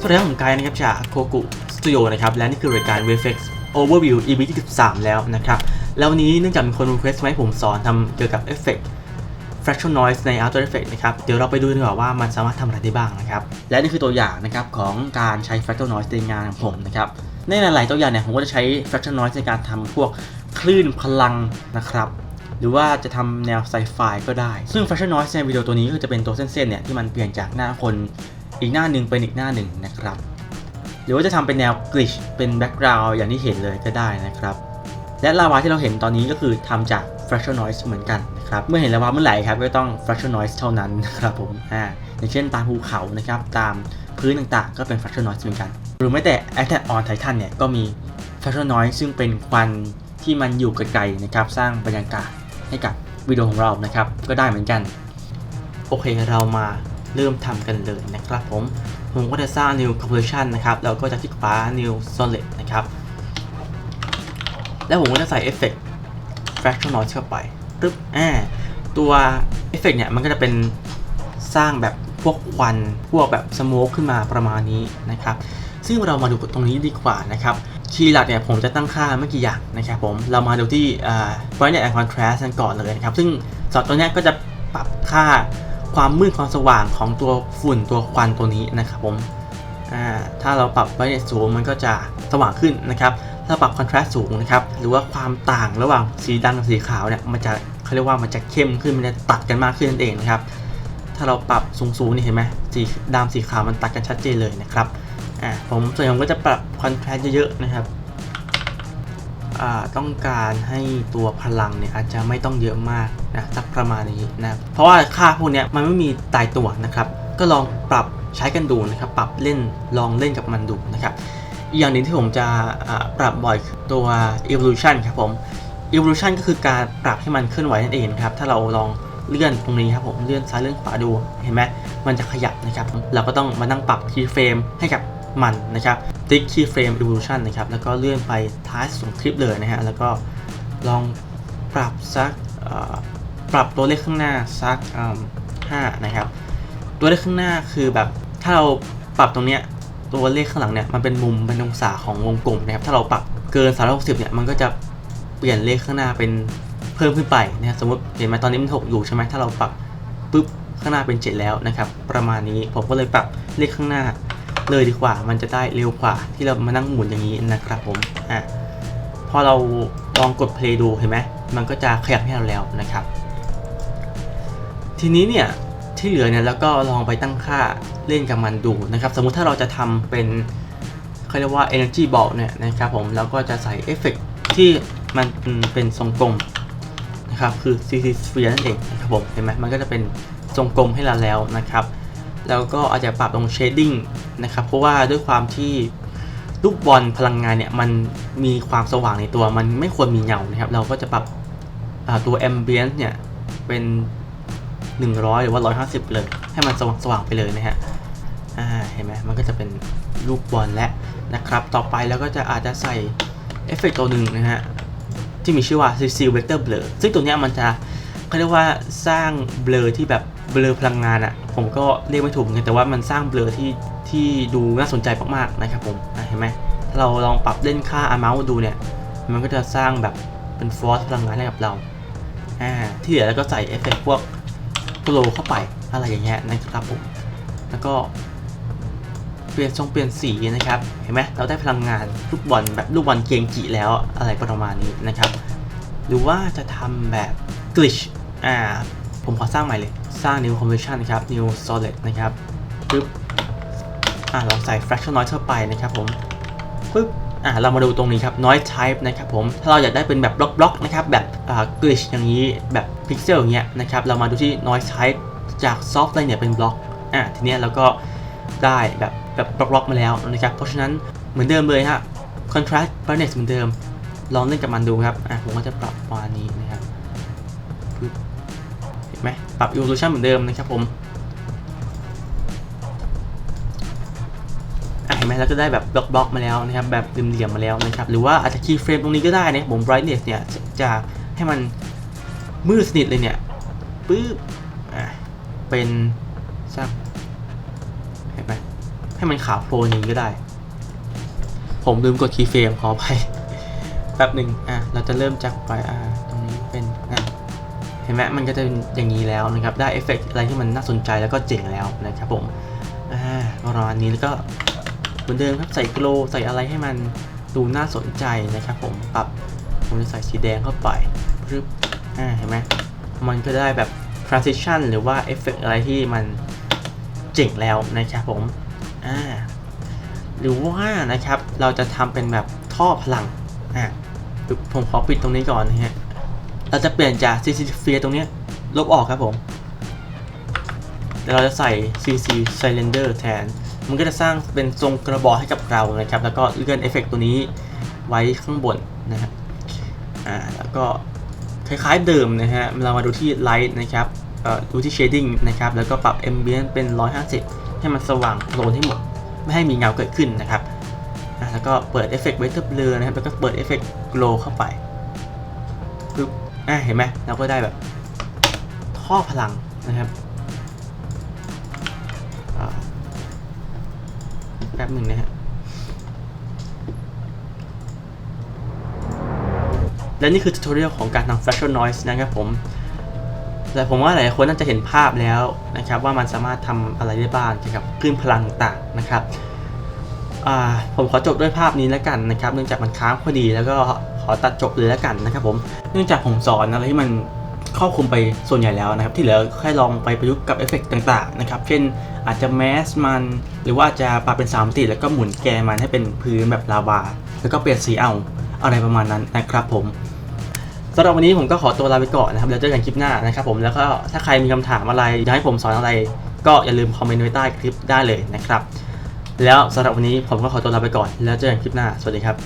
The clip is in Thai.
สวัสดีครับผมกายนะครับจากโคกุสตูดิโอนะครับ และนี่คือรายการ VFX Overview EP ที่13แล้วนะครับ แล้ววันนี้เนื่องจากมีคน request มาให้ผมสอนทำเกี่ยวกับเอฟเฟกต์ fractional noise ใน After Effects นะครับ เดี๋ยวเราไปดูดีกว่าว่ามันสามารถทำอะไรได้บ้างนะครับ และนี่คือตัวอย่างนะครับของการใช้ fractional noise ในงานของผมนะครับ ในหลาย ๆ ตัวอย่างเนี่ยผมก็จะใช้ fractional noise ในการทำพวกคลื่นพลังนะครับ หรือว่าจะทำแนวไซไฟก็ได้ ซึ่ง fractional noise ในวิดีโอตัวนี้ก็จะเป็นตัวเส้นๆเนี่ยที่มันเปลี่ยนจากหน้าคนอีกหน้าหนึ่งเป็นอีกหน้าหนึ่งนะครับ หรือว่าจะทำเป็นแนวกลิชเป็นแบ็กกราวด์อย่างที่เห็นเลยก็ได้นะครับและลาวาที่เราเห็นตอนนี้ก็คือทำจาก fractional noise เหมือนกันนะครับ เมื่อเห็นลาวาเมื่อไหร่ครับก็ต้อง fractional noise เท่านั้นนะครับผมอ่าอย่างเช่นตามภูเขานะครับตามพื้นต่างๆ ก็เป็น fractional noise เหมือนกัน หรือแม้แต่ Attack on Titan เนี่ยก็มี fractional noise ซึ่งเป็นควันที่มันอยู่ไกลๆนะครับสร้างบรรยากาศ ให้กับวิดีโอของเรานะครับ ก็ได้เหมือนกัน โอเคเรามาเริ่มทำกันเลยนะครับผม ผมก็จะสร้าง new composition นะครับแล้วก็จะคลิกขวา new solid นะครับ แล้วผมก็จะใส่เอฟเฟกต์ Fractal noise เข้าไปปึ๊บอ่าตัวเอฟเฟกต์เนี่ยมันก็จะเป็นสร้างแบบพวกควัน พวกแบบสโมกขึ้นมาประมาณนี้นะครับ ซึ่งเรามาดูตรงนี้ดีกว่านะครับ คีย์หลักเนี่ยผมจะตั้งค่าไม่กี่อย่างนะครับผมเรามาดูที่ brightness and contrast กันก่อนเลยนะครับ ซึ่งสอดตัวนี้ก็จะปรับค่าความมืดความสว่างของตัวฝุ่นตัวควันตัวนี้นะครับผมถ้าเราปรับ brightness สูงมันก็จะสว่างขึ้นนะครับ ถ้าปรับ contrast สูงนะครับ หรือว่าความต่างระหว่างสีดำกับสีขาวเนี่ยมันจะเขาเรียกว่ามันจะเข้มขึ้นมันจะตัดกันมากขึ้นนั่นเองนะครับถ้าเราปรับสูงๆนี่เห็นไหมสีดำสีขาวมันตัดกันชัดเจนเลยนะครับ อ่าผมส่วนใหญ่ผมก็จะปรับ contrast เยอะๆนะครับอ่าต้องการให้ตัวพลังเนี่ยอาจจะไม่ต้องเยอะมากนะสักประมาณนี้นะเพราะว่าค่าพวกเนี้ยมันไม่มีตายตัวนะครับ ก็ลองปรับใช้กันดูนะครับ ปรับเล่นลองเล่นกับมันดูนะครับอีกอย่างหนึ่งที่ผมจะอ่าปรับบ่อยตัว evolution ครับผม evolution ก็คือการปรับให้มันเคลื่อนไหวนั่นเองครับ ถ้าเราลองเลื่อนตรงนี้ครับผม เลื่อนซ้ายเลื่อนขวาดู เห็นไหมมันจะขยับนะครับ เราก็ต้องมานั่งปรับ keyframe ให้กับ มันนะครับติ๊ก keyframe evolution นะครับแล้วก็เลื่อนไปท้ายสุดคลิปเลยนะฮะแล้วก็ลองปรับสักปรับตัวเลขข้างหน้าสักห้านะครับตัวเลขข้างหน้าคือแบบถ้าเราปรับตรงเนี้ยตัวเลขข้างหลังเนี่ยมันเป็นมุมเป็นองศาของวงกลมนะครับถ้าเราปรับเกิน360เนี่ยมันก็จะเปลี่ยนเลขข้างหน้าเป็นเพิ่มขึ้นไปนะครับสมมติเห็นไหมตอนนี้มัน6อยู่ใช่ไหมถ้าเราปรับปุ๊บข้างหน้าเป็น 7 แล้วนะครับ ประมาณนี้ผมก็เลยปรับเลขข้างหน้า เลยดีกว่า มันจะได้เร็วกว่า ที่เรามานั่งหมุนอย่างนี้นะครับผมอะพอเราลองกด play ดูเห็นไหมมันก็จะขยับให้เราแล้วนะครับ ทีนี้เนี่ยที่เหลือเนี่ยแล้วก็ลองไปตั้งค่าเล่นกับมันดูนะครับ สมมุติถ้าเราจะทำเป็นเขาเรียกว่า energy ball เนี่ยนะครับผมแล้วก็จะใส่เอฟเฟกต์ที่มันเป็นทรงกลมนะครับคือ CC sphere นั่นเองนะครับผมเห็นไหมมันก็จะเป็นทรงกลมให้เราแล้วนะครับ แล้วก็อาจจะปรับตรง shading นะครับ เพราะว่าด้วยความที่ลูกบอลพลังงานเนี่ยมันมีความสว่างในตัวมันไม่ควรมีเงานะครับ เราก็จะปรับตัว ambient เนี่ยเป็น 100 หรือว่า 150 เลย ให้มันสว่างสว่างๆไปเลยนะฮะอ่าเห็นไหมมันก็จะเป็นลูกบอลและนะครับ ต่อไปแล้วก็จะอาจจะใส่เอฟเฟกต์ตัวหนึ่งนะฮะ ที่มีชื่อว่า CC Vector Blur ซึ่งตัวนี้มันจะเขาเรียกว่าสร้างเบลอที่แบบ เบลอพลังงานอะ่ะผมก็เรียกไม่ถูกเหมือนกันแต่ว่ามันสร้างเบลอที่ที่ดูน่าสนใจมากๆนะครับผมเห็นไหมถ้าเราลองปรับเล่นค่า amount ดูเนี่ย มันก็จะสร้างแบบเป็นฟอสพลังงานให้กับเราอ่าที่เหลือแล้วก็ใส่เอฟเฟกต์พวกโปรเข้าไปอะไรอย่างเงี้ยนะครับผมแล้วก็เปลี่ยนทรงเปลี่ยนสีนะครับ เห็นไหมเราได้พลังงานลูกบอลแบบลูกบอลเกงกิแล้วอะไรประมาณนี้นะครับ หรือว่าจะทำแบบ glitch อ่าผมขอสร้างใหม่เลย สร้าง new conversion นะครับ new solid นะครับปึ๊บอ่าเราใส่ fraction noise เข้าไปนะครับผมปึ๊บอ่าเรามาดูตรงนี้ครับ noise type นะครับผม ถ้าเราอยากได้เป็นแบบบล็อกๆนะครับ แบบอ่า glitch อย่างนี้ แบบ pixel อย่างเงี้ยนะครับ เรามาดูที่ noise type จาก soft เลยเนี่ยเป็นบล็อก อ่าทีเนี้ยเราก็ได้แบบแบบบล็อกๆมาแล้วนะครับ เพราะฉะนั้นเหมือนเดิมเลยฮะ contrast brightness เหมือนเดิม ลองเล่นกับมันดูครับ อะผมก็จะปรับประมาณนี้ ห็นไหมปรับ evolution เหมือนเดิมนะครับผมเห็นไหมเราก็ได้แบบบล็อกๆมาแล้วนะครับแบบเหลี่ยมๆมาแล้วนะครับหรือว่าอาจจะ keyframe ตรงนี้ก็ได้นะผม brightness เนี่ยจะจะให้มันมืดสนิทเลยเนี่ยปึ๊บอะเป็นสักเห็นไหมให้มันขาวโพลนอย่างนี้ก็ได้ ผมลืมกดคีย์เฟรมขอไปแป๊บหนึ่งอะเราจะเริ่มจากไปอ่า เห็นไหมมันก็จะเป็นอย่างนี้แล้วนะครับ ได้เอฟเฟกต์อะไรที่มันน่าสนใจแล้วก็เจ๋งแล้วนะครับผมอ่าประมาณนี้แล้วก็เหมือนเดิมครับใส่โกลใส่อะไรให้มันดูน่าสนใจนะครับผมปรับผมจะใส่สีแดงเข้าไปปึ๊บอ่าเห็นไหมมันก็ได้แบบ transition หรือว่าเอฟเฟกต์อะไรที่มันเจ๋งแล้วนะครับผมอ่าหรือว่านะครับเราจะทำเป็นแบบท่อพลังอะปึ๊บผมขอปิดตรงนี้ก่อนนะฮะ เราจะเปลี่ยนจาก CC Sphere ตรงนี้ลบออกครับผมเดี๋ยวเราจะใส่ CC Cylinder แทน มันก็จะสร้างเป็นทรงกระบอกให้กับเรานะครับ แล้วก็เลื่อนเอฟเฟกต์ตัวนี้ไว้ข้างบนนะครับ อ่า แล้วก็คล้ายๆเดิมนะฮะ เรามาดูที่ Light นะครับดูที่ Shading นะครับ แล้วก็ปรับ Ambient เป็น 150 ให้มันสว่างโปร่งให้หมด ไม่ให้มีเงาเกิดขึ้นนะครับ แล้วก็เปิดเอฟเฟกต์เวทเตอร์เบลอนะครับ แล้วก็เปิดเอฟเฟกต์โกลเข้าไป อะเห็นไหมเราก็ได้แบบท่อพลังนะครับแป๊บหนึ่งนะฮะและนี่คือ t ู t o r i a l ของการทำ Fashion Noise นะครับผม แต่ผมว่าหลายคนน่าจะเห็นภาพแล้วนะครับ ว่ามันสามารถทำอะไรได้บ้างเกี่ยวกับคลื่นพลังต่างนะครับ ผมขอจบด้วยภาพนี้แล้วกันนะครับ เนื่องจากมันค้างพอดีแล้วก็ อตัดจบเลยแล้วกันนะครับผมเนื่องจากผมสอนอะไรที่มันครอบคลุมไปส่วนใหญ่แล้วนะครับ ที่เหลือแค่ลองไปประยุกต์กับเอฟเฟกต์ต่างๆนะครับ เช่นอาจจะแมสมัน หรือว่าจะปรับเป็น3มิติแล้วก็หมุนแกนมันให้เป็นพื้นแบบลาวา แล้วก็เปลี่ยนสีเอาอะไรประมาณนั้นนะครับผมสำหรับวันนี้ผมก็ขอตัวลาไปก่อนนะครับแล้วเจอกันคลิปหน้านะครับผมแล้วก็ถ้าใครมีคำถามอะไรอยากให้ผมสอนอะไร ก็อย่าลืมคอมเมนต์ไว้ใต้คลิปได้เลยนะครับ แล้วสำหรับวันนี้ผมก็ขอตัวลาไปก่อนแล้วเจอกันคลิปหน้าสวัสดีครับ